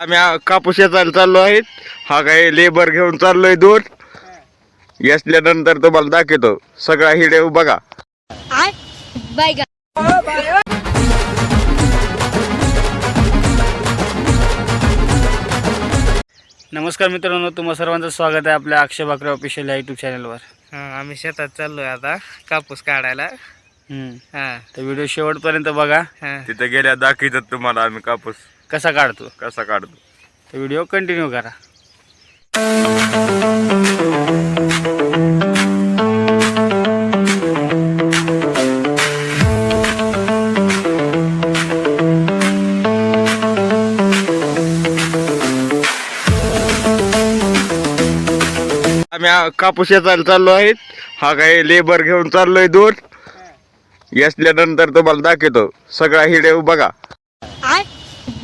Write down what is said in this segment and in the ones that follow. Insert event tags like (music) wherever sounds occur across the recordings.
आम्ही कापूस वेचायला चाललो आहेत. हा काय लेबर घेऊन चाललोय दोन. यासल्यानंतर तुम्हाला दाखवतो. सगळा हिडे बघा. नमस्कार मित्रांनो तुम्हा सर्वांचं स्वागत आहे आपल्या अक्षय बाकरे ऑफिशियल या यूट्यूब चॅनलवर हा आम्ही शेतात चाललोय आता कापूस काढायला. हम्म. हा. तर व्हिडिओ शेवटपर्यंत बघा. हा. तिथे गेल्या दाखवतात तुम्हाला आम्ही कापूस. कसा काढतो? कसा काढतो? तर व्हिडिओ कंटिन्यू करा. आम्ही आ- कापूस वेचायला चाललो आहेत. हा काय लेबर घेऊन चाललोय दोन. यासल्यानंतर तुम्हाला दाखवतो. सगळा हिडे बघा.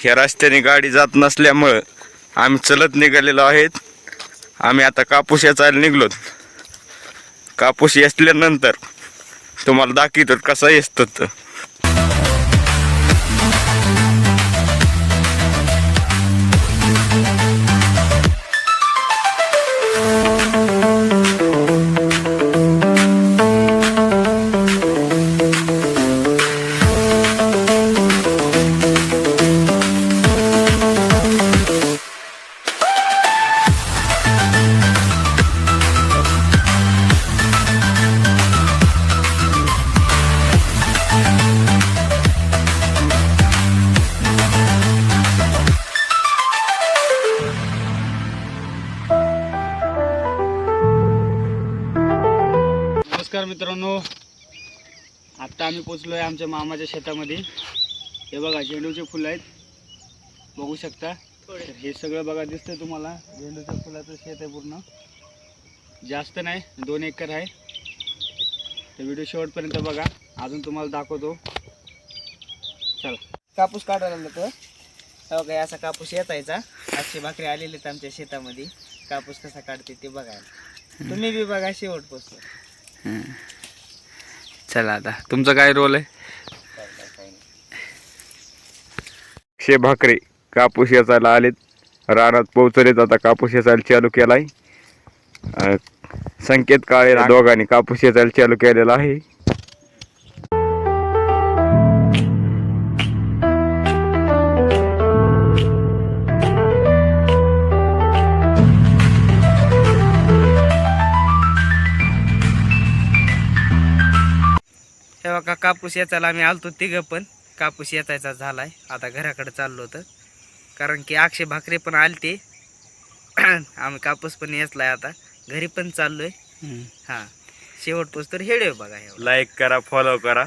ह्या रस्त्याने गाडी जात नसल्यामुळं आम्ही चलत निघालेलो आहेत. आम्ही आता कापूस याचायला निघलोत कापूस येसल्यानंतर तुम्हाला दाखवतो कसा तर नमस्कार मित्रांनो. आत्ता आम्ही पोचलो आहे आमच्या मामाच्या शेतामध्ये. हे बघा झेंडूचे फुलं आहेत. बघू शकता. तर हे सगळं बघा दिसतंय तुम्हाला. झेंडूच्या फुलाचं शेत आहे पूर्ण. जास्त नाही दोन एकर आहे. तर व्हिडिओ शेवटपर्यंत बघा. अजून तुम्हाला दाखवतो. चला. कापूस काढायला लागलो हो काय असा कापूस येतायचा अक्षय भाकरी आलेले आहेत आमच्या शेतामध्ये. कापूस कसा काढते ते बघायला. तुम्ही बी बघा शेवट पोचलो चला आता. तुमचा काय रोल आहे? शे भाकरे कापूस याचायला आलेत. रानात पोहोचलेत आता कापूस याचायला चालू केलाय. संकेत काळे दोघांनी कापूस याचायला चालू केलेला आहे. हे बघा कापूस याचायला आम्ही आलतो तिघं पण. कापूस याचायचा झालाय. आता घराकडे चाललो होतं. कारण की अक्षय भाकरे पण आलते. (clears throat) आम्ही कापूस पण येचलाय आता. घरी पण चाललोय. हा. शेवट पोच तर हेडे बघा लाईक करा फॉलो करा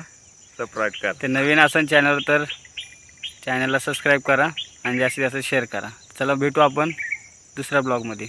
सबस्क्राईब करा. ते नवीन असेल चॅनल तर चॅनलला सबस्क्राईब करा आणि जास्तीत जास्त शेअर करा. चला भेटू आपण दुसऱ्या ब्लॉगमध्ये